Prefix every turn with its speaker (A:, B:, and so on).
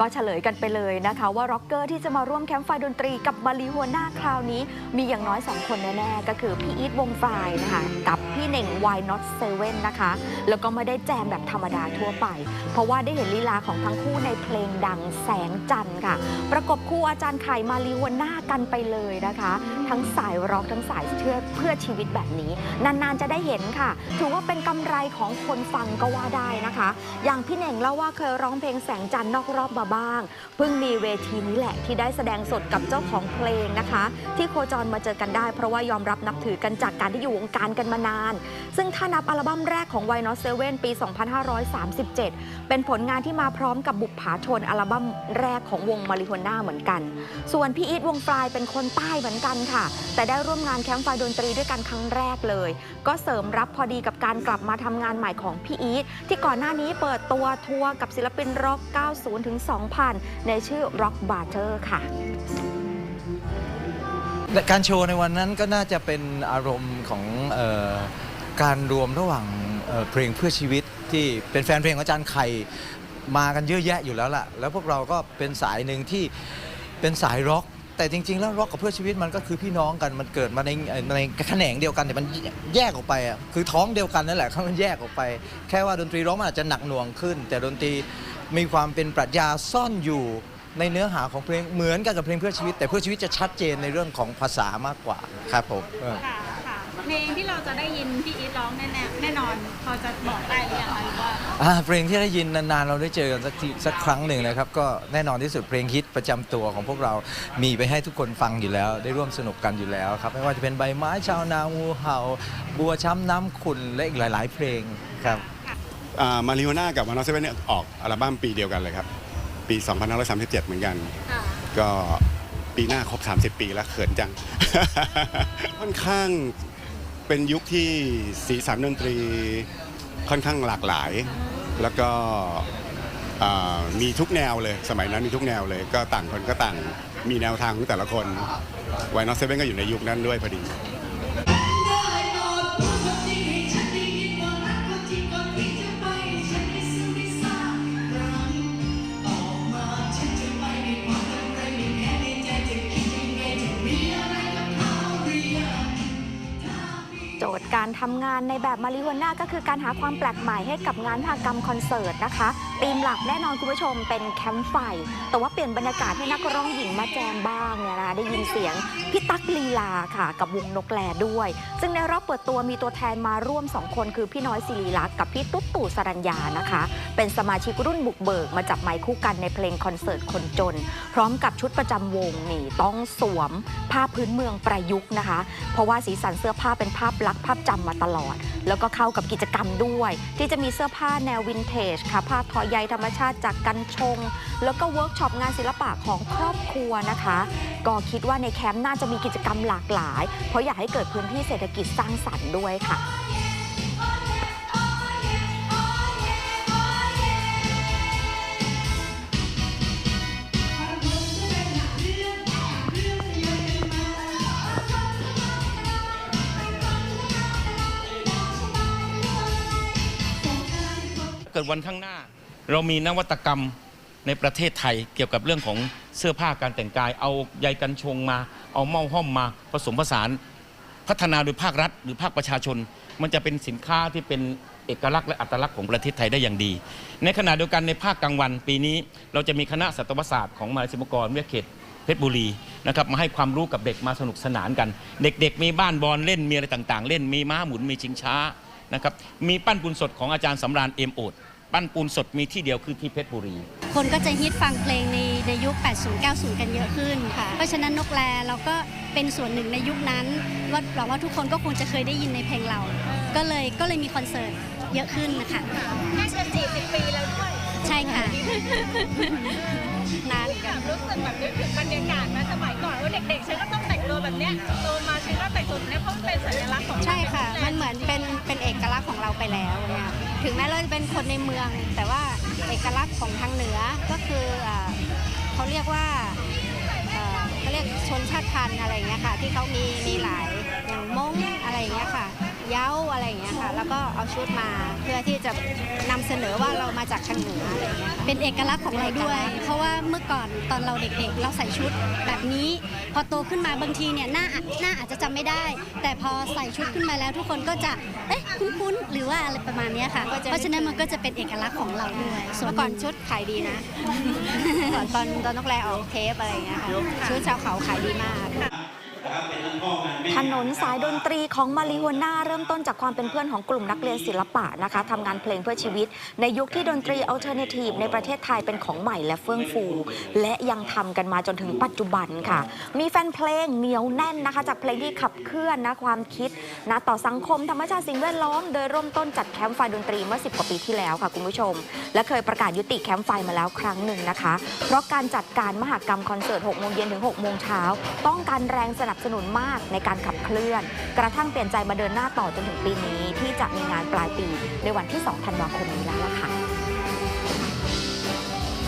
A: ก็เฉลยกันไปเลยนะคะ ว่าร็อกเกอร์ที่จะมาร่วมแคมป์ไฟดนตรีกับมารีหัวหน้าคราวนี้ มีอย่างน้อย 2 คนแน่ๆ ก็คือพี่อีทวงไฟล์นะคะ กับพี่เน่ง Why Not Seven นะคะ แล้วก็ไม่ได้แจมแบบธรรมดาทั่วไป เพราะว่าได้เห็นลีลาของทั้งคู่ในเพลงดังแสงจันทร์ค่ะ ประกบคู่อาจารย์ไข่มารีหัวหน้ากันไปเลยนะคะ ทั้งสายร็อกทั้งสายเชื่อเพื่อชีวิตแบบนี้ นานๆจะได้เห็นค่ะ ถือว่าเป็นกำไรของคนฟังก็ว่าได้นะคะ อย่างพี่เน่งเล่าว่าเคยร้องเพลงแสงจันทร์นอกรอบมาบ้าง เพิ่งมีเวทีนี้แหละที่ได้แสดงสดกับเจ้าของเพลงนะคะ ที่โคจรมาเจอกันได้เพราะว่ายอมรับนับถือกันจากการที่อยู่วงการกันมานาน ซึ่งถ้านับอัลบั้มแรกของ Why Not Seven ปี 2537 เป็นผลงานที่มาพร้อมกับบุปผาชนอัลบั้มแรกของวงมาริโฮน่าเหมือนกัน ส่วนพี่อีทวงฟลายเป็นคนใต้เหมือนกันค่ะ แต่ได้ร่วมงานแคมป์ไฟดนตรีด้วยกันครั้งแรกเลย ก็เสริมรับพอดีกับการกลับมาทำงานใหม่ของพี่อีทที่ก่อนหน้านี้เปิดตัวทัวร์กับศิลปินร็อก 90ถึง2000 ในชื่อ Rock Butter ค่ะ
B: การโชว์ในวันนั้นก็น่าจะเป็นอารมณ์ของออการรวมระหว่างเเพลงเพื่อชีวิตที่เป็นแฟนเพลงของอาจารย์ไข่มากันเยอะแยะอยู่แล้วล่ะ แล้วพวกเราก็เป็นสายหนึ่งที่เป็นสายร็อก แต่จริง ๆ แล้วร็อกกับเพื่อชีวิตมันก็คือพี่น้องกันมันเกิดมาในในแขนงเดียวกันแต่มันแยกออกไปอะคือท้องเดียวกันนั่นแหละครับมันแยกออกไป แค่ว่าดนตรีร็อกมันอาจจะหนักหน่วงขึ้น แต่ดนตรี มีความเป็นปรัชญาซ่อนอยู่ในเนื้อหาของเพลงเหมือนกันกับเพลงเพื่อชีวิต แต่เพื่อชีวิตจะชัดเจนในเรื่องของภาษามากกว่าครับผมเออ
C: ค่ะค่ะเพลงที่เราจะได้ยินพี่อีทร้องแน่ๆแน่นอนพอจะบอกได้หรือยังคะหรือว่า
B: อ่าเพลงที่ได้ยินนานๆเราได้เจอกันสักทีสักครั้งหนึ่งนะครับ ก็แน่นอนที่สุดเพลงฮิตประจำตัวของพวกเรามีไปให้ทุกคนฟังอยู่แล้ว ได้ร่วมสนุกกันอยู่แล้วครับ ไม่ว่าจะเป็นใบไม้ชาวนางูเห่า บัวช้ำน้ำขุ่นและอีกหลาย ๆ เพลงครับ
D: มาริโอน่ากับวานอสเซเว่นเนี่ยออกอัลบั้มปีเดียวกันเลยครับ ปี 2537 เหมือนกัน
C: ค่ะ
D: ก็ปีหน้าครบ 30 ปีแล้วเขินจัง ค่อนข้างเป็นยุคที่สีสันดนตรีค่อนข้างหลากหลาย แล้วก็อ่ามีทุกแนวเลย สมัยนั้นมีทุกแนวเลย ก็ต่างคนก็ต่างมีแนวทางของแต่ละคนวานอสเซเว่นก็อยู่ในยุคนั้นด้วยพอดี
A: ทย์การทำงานในแบบมาริโฮน่าก็คือการหาความแปลกใหม่ให้กับงานมหกรรมคอนเสิร์ตนะคะธีมหลักแน่นอนคุณผู้ชมเป็นแคมป์ไฟ แต่ว่าเปลี่ยนบรรยากาศให้นักร้องหญิงมาแจมบ้างเนี่ยนะได้ยินเสียงพี่ตั๊กลีลาค่ะ กับวงนกแลด้วย ซึ่งในรอบเปิดตัวมีตัวแทนมาร่วม 2 คนคือพี่น้อยศิริลักษ์กับพี่ตุ๊ดตู่สรัญญานะคะ เป็นสมาชิกรุ่นบุกเบิกมาจับไมค์คู่กันในเพลงคอนเสิร์ตคนจน พร้อมกับชุดประจำวงนี่ต้องสวมผ้าพื้นเมืองประยุกต์นะคะ เพราะว่าสีสันเสื้อผ้าเป็นภาพลักษณ์ภาพจำมาตลอด แล้วก็เข้ากับกิจกรรมด้วย ที่จะมีเสื้อผ้าแนววินเทจค่ะผ้าทอใยธรรมชาติจากกันชง แล้วก็เวิร์กช็อปงานศิลปะของครอบครัวนะคะ ก็คิดว่าในแคมป์น่าจะมีกิจกรรมหลากหลาย เพราะอยากให้เกิดพื้นที่เศรษฐกิจสร้างสรรค์ด้วยค่ะ
E: เกิดวันข้างหน้า เรามีนวัตกรรมในประเทศไทยเกี่ยวกับเรื่องของเสื้อผ้าการแต่งกาย เอาใยกันชงมา เอาเมาห้อมมาผสมผสานพัฒนาโดยภาครัฐ หรือภาคประชาชน มันจะเป็นสินค้าที่เป็นเอกลักษณ์และอัตลักษณ์ของประเทศไทยได้อย่างดี ในขณะเดียวกันในภาคกลางวัน ปีนี้เราจะมีคณะสัตวศาสตร์ของมหาวิทยาลัยศิลปากรวิทยเขตเพชรบุรีนะครับมาให้ความรู้กับเด็กมาสนุกสนานกัน เด็กๆ มีบ้านบอลเล่นมีอะไรต่างๆ เล่นมีม้าหมุนมีชิงช้า นะครับมีปั้นปูนสดของอาจารย์สำราญเอ็มโอดปั้นปูนสดมีที่เดียวคือที่เพชรบุรี
F: คนก็จะฮิตฟังเพลงในในยุค 80 90 กันเยอะขึ้นค่ะ เพราะฉะนั้นนกแลเราก็เป็นส่วนหนึ่งในยุคนั้นว่าหวังว่าทุกคนก็คงจะเคยได้ยินในเพลงเรา ก็เลยก็เลยมีคอนเสิร์ตเยอะขึ้นนะคะ
C: แค่จะ40ปีแล้วด้วย
F: ใช่ค่ะ นานเหมือน
C: แบ
F: กัน
C: บรู้สึกแบบนึกถึงบรรยากาศนะสมัยก่อนว่าเด็กๆฉันก็ต้องแต่งตัวแบบเนี้ยโตมาฉันก็แต่งตัวแบบเนี้ยเพราะมันเป็นสัญลักษณ์ของ
F: ใช่ แล้วเนี่ยถึงแม้เราจะเป็นคนในเมือง แต่ว่าเอกลักษณ์ของทางเหนือก็คืออเขาเรียกว่าเเขาเรียกชนชาติพันธุ์อะไรเงี้ยค่ะ ที่เขามีมีหลายอย่างม้งอะไรเงี้ยค่ะ เย้าอะไรอย่างเงี้ยค่ะ แล้วก็เอาชุดมาเพื่อที่จะนำเสนอว่าเรามาจากทางเหนืออะไรอย่างเงี้ยค่ะ เป็นเอกลักษณ์ของเราด้วย เพราะว่าเมื่อก่อนตอนเราเด็กๆ เราใส่ชุดแบบนี้ พอโตขึ้นมาบางทีเนี่ยหน้าหน้าอาจจะจำไม่ได้ แต่พอใส่ชุดขึ้นมาแล้ว ทุกคนก็จะเอ๊ะคุ้นๆหรือว่าอะไรประมาณเนี้ยค่ะเพราะฉะนั้นมันก็จะเป็นเอกลักษณ์ของเราด้วยส่วน
G: เมื่อก่อนชุดขายดีนะก่อนตอนตอนนกแรออกเทปอะไรอย่างเงี้ยค่ะ ชุดชาวเขาขายดีมาก
A: ถนนสายดนตรีของมาริโฮน่าเริ่มต้นจากความเป็นเพื่อนของกลุ่มนักเรียนศิลปะนะคะทำงานเพลงเพื่อชีวิต ในยุคที่ดนตรีอัลเทอร์เนทีฟในประเทศไทยเป็นของใหม่และเฟื่องฟู และยังทำกันมาจนถึงปัจจุบันค่ะ มีแฟนเพลงเหนียวแน่นนะคะ จากเพลงที่ขับเคลื่อนนะความคิดนะต่อสังคมธรรมชาติสิ่งแวดล้อมโดยเริ่มต้นจัดแคมป์ไฟดนตรีเมื่อ 10 กว่าปีที่แล้วค่ะคุณผู้ชม และเคยประกาศยุติแคมป์ไฟมาแล้วครั้งหนึ่งนะคะ เพราะการจัดการมหกรรมคอนเสิร์ต6โมงเย็นถึง6โมงเช้าต้องการแรงสนับสนุนมากในการขับเคลื่อน กระทั่งเปลี่ยนใจมาเดินหน้าต่อจนถึงปีนี้ ที่จะมีงานปลายปีในวันที่ 2 ธันวาคมนี้แล้วล่ะค่ะ